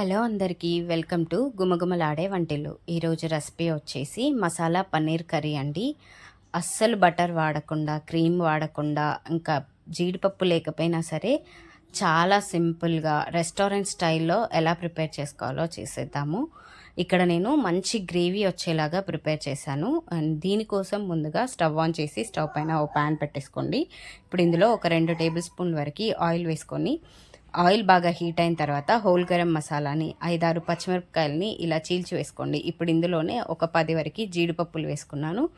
Hello అందరికీ welcome to గుమగుమలాడే వంటిల్లు. ఈరోజు రెసిపీ వచ్చేసి మసాలా పన్నీర్ కర్రీ అండి. అస్సలు బటర్ వాడకుండా క్రీమ్ వాడకుండా ఇంకా జీడిపప్పు లేకపోయినా సరే చాలా సింపుల్గా రెస్టారెంట్ స్టైల్లో ఎలా ప్రిపేర్ చేసుకోవాలో చేసేద్దాము. ఇక్కడ నేను మంచి గ్రేవీ వచ్చేలాగా ప్రిపేర్ చేశాను. అండ్ దీనికోసం ముందుగా స్టవ్ ఆన్ చేసి స్టవ్ పైన ఓ ప్యాన్ పెట్టేసుకోండి. ఇప్పుడు ఇందులో ఒక రెండు టేబుల్ స్పూన్ వరకు ఆయిల్ వేసుకొని ఆయిల్ బాగా హీట్ అయిన తర్వాత హోల్ గరం మసాలాని ఐదారు పచ్చిమిరపకాయలని ఇలా చీల్చి వేసుకోండి. ఇప్పుడు ఇందులోనే ఒక పది వరకు జీడిపప్పులు వేసుకున్నాను.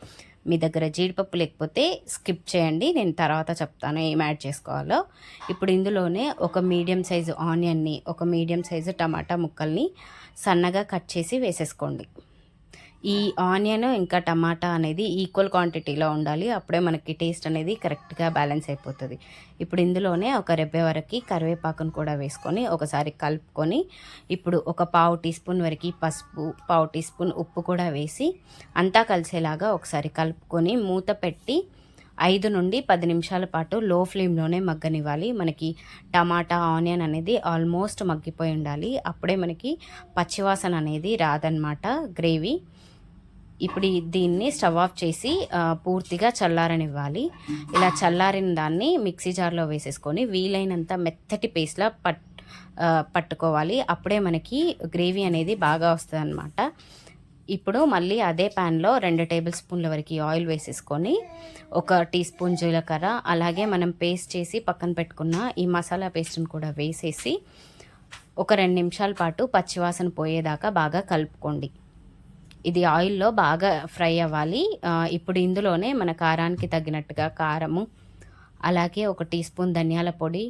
మీ దగ్గర జీడిపప్పు లేకపోతే స్కిప్ చేయండి. నేను తర్వాత చెప్తాను ఏం యాడ్ చేసుకోవాలో. ఇప్పుడు ఇందులోనే ఒక మీడియం సైజు ఆనియన్ని ఒక మీడియం సైజు టమాటా ముక్కల్ని సన్నగా కట్ చేసి వేసేసుకోండి. ఈ ఆనియన్ ఇంకా టమాటా అనేది ఈక్వల్ క్వాంటిటీలో ఉండాలి. అప్పుడే మనకి టేస్ట్ అనేది కరెక్ట్గా బ్యాలెన్స్ అయిపోతుంది. ఇప్పుడు ఇందులోనే ఒక రెబ్బె వరకు కరివేపాకును కూడా వేసుకొని ఒకసారి కలుపుకొని ఇప్పుడు ఒక పావు టీ స్పూన్ వరకు పసుపు పావు టీ స్పూన్ ఉప్పు కూడా వేసి అంతా కలిసేలాగా ఒకసారి కలుపుకొని మూత పెట్టి ఐదు నుండి పది నిమిషాల పాటు లో ఫ్లేమ్లోనే మగ్గనివ్వాలి. మనకి టమాటా ఆనియన్ అనేది ఆల్మోస్ట్ మగ్గిపోయి ఉండాలి. అప్పుడే మనకి పచ్చివాసన అనేది రాదనమాట గ్రేవీ. ఇప్పుడు దీన్ని స్టవ్ ఆఫ్ చేసి పూర్తిగా చల్లారనివ్వాలి. ఇలా చల్లారిన దాన్ని మిక్సీ జార్లో వేసేసుకొని వీలైనంత మెత్తటి పేస్ట్లా పట్ పట్టుకోవాలి. అప్పుడే మనకి గ్రేవీ అనేది బాగా వస్తుంది అనమాట ఇప్పుడు మళ్ళీ అదే ప్యాన్లో రెండు టేబుల్ స్పూన్ల వరకు ఆయిల్ వేసేసుకొని ఒక టీ స్పూన్ జీలకర్ర అలాగే మనం పేస్ట్ చేసి పక్కన పెట్టుకున్న ఈ మసాలా పేస్ట్ని కూడా వేసేసి ఒక రెండు నిమిషాల పాటు పచ్చివాసన పోయేదాకా బాగా కలుపుకోండి. ఇది ఆయిల్లో బాగా ఫ్రై అవ్వాలి. ఇప్పుడు ఇందులోనే మన కారానికి తగినట్టుగా కారము అలాగే ఒక టీ స్పూన్ ధనియాల పొడి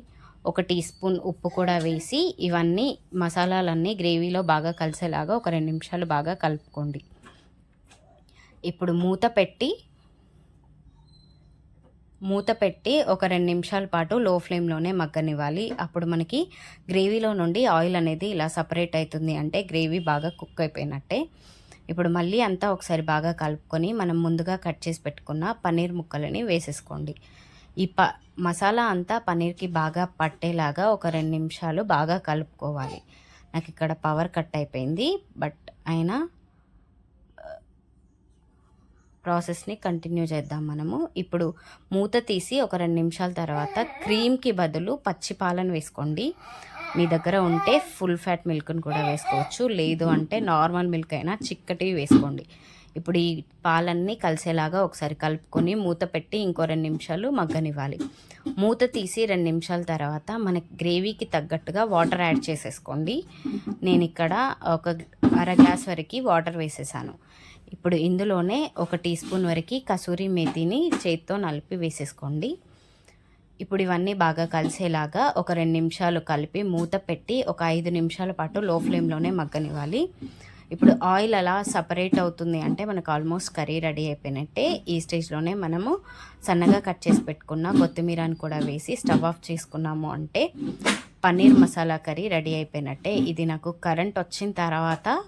ఒక టీ స్పూన్ ఉప్పు కూడా వేసి ఇవన్నీ మసాలాలన్నీ గ్రేవీలో బాగా కలిసేలాగా ఒక రెండు నిమిషాలు బాగా కలుపుకోండి. ఇప్పుడు మూత పెట్టి మూత పెట్టి ఒక రెండు నిమిషాల పాటు లో ఫ్లేమ్లోనే మగ్గనివ్వాలి. అప్పుడు మనకి గ్రేవీలో నుండి ఆయిల్ అనేది ఇలా సపరేట్ అవుతుంది అంటే గ్రేవీ బాగా కుక్ అయిపోయినట్టే. ఇప్పుడు మళ్ళీ అంతా ఒకసారి బాగా కలుపుకొని మనం ముందుగా కట్ చేసి పెట్టుకున్న పన్నీర్ ముక్కలని వేసేసుకోండి. ఈ ప మసాలా అంతా పన్నీర్కి బాగా పట్టేలాగా ఒక రెండు నిమిషాలు బాగా కలుపుకోవాలి. నాకు ఇక్కడ పవర్ కట్ అయిపోయింది బట్ అయినా ప్రాసెస్ని కంటిన్యూ చేద్దాం మనము. ఇప్పుడు మూత తీసి ఒక రెండు నిమిషాల తర్వాత క్రీమ్కి బదులు పచ్చి పాలను వేసుకోండి. మీ దగ్గర ఉంటే ఫుల్ ఫ్యాట్ మిల్క్ని కూడా వేసుకోవచ్చు. లేదు అంటే నార్మల్ మిల్క్ అయినా చిక్కటివి వేసుకోండి. ఇప్పుడు ఈ పాలన్నీ కలిసేలాగా ఒకసారి కలుపుకొని మూత పెట్టి ఇంకో రెండు నిమిషాలు మగ్గనివ్వాలి. మూత తీసి రెండు నిమిషాల తర్వాత మన గ్రేవీకి తగ్గట్టుగా వాటర్ యాడ్ చేసేసుకోండి. నేను ఇక్కడ ఒక అర గ్లాస్ వరకు వాటర్ వేసేసాను. ఇప్పుడు ఇందులోనే ఒక టీ స్పూన్ వరకు కసూరి మేతిని చేత్తో నలిపి వేసేసుకోండి. ఇప్పుడు ఇవన్నీ బాగా కలిసేలాగా ఒక రెండు నిమిషాలు కలిపి మూత పెట్టి ఒక ఐదు నిమిషాల పాటు లో ఫ్లేమ్లోనే మగ్గనివ్వాలి. ఇప్పుడు ఆయిల్ అలా సపరేట్ అవుతుంది అంటే మనకు ఆల్మోస్ట్ కర్రీ రెడీ అయిపోయినట్టే ఈ స్టేజ్లోనే మనము సన్నగా కట్ చేసి పెట్టుకున్న కొత్తిమీరని కూడా వేసి స్టవ్ ఆఫ్ చేసుకున్నాము అంటే పన్నీర్ మసాలా కర్రీ రెడీ అయిపోయినట్టే. ఇది నాకు కరెంట్ వచ్చిన తర్వాత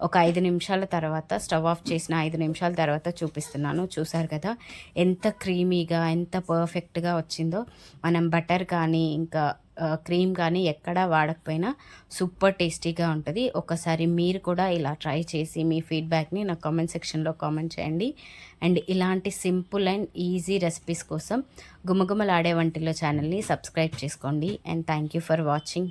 ఒక ఐదు నిమిషాల తర్వాత స్టవ్ ఆఫ్ చేసిన ఐదు నిమిషాల తర్వాత చూపిస్తున్నాను. చూసారు కదా? ఎంత క్రీమీగా ఎంత పర్ఫెక్ట్గా వచ్చిందో. మనం బటర్ కానీ ఇంకా క్రీమ్ కానీ ఎక్కడా వాడకపోయినా సూపర్ టేస్టీగా ఉంటుంది. ఒకసారి మీరు కూడా ఇలా ట్రై చేసి మీ ఫీడ్బ్యాక్ని నా కామెంట్ సెక్షన్లో కామెంట్ చేయండి. అండ్ ఇలాంటి సింపుల్ అండ్ ఈజీ రెసిపీస్ కోసం గుమగుమలాడే వంటిలో ఛానల్ని సబ్స్క్రైబ్ చేసుకోండి. And thank you for watching.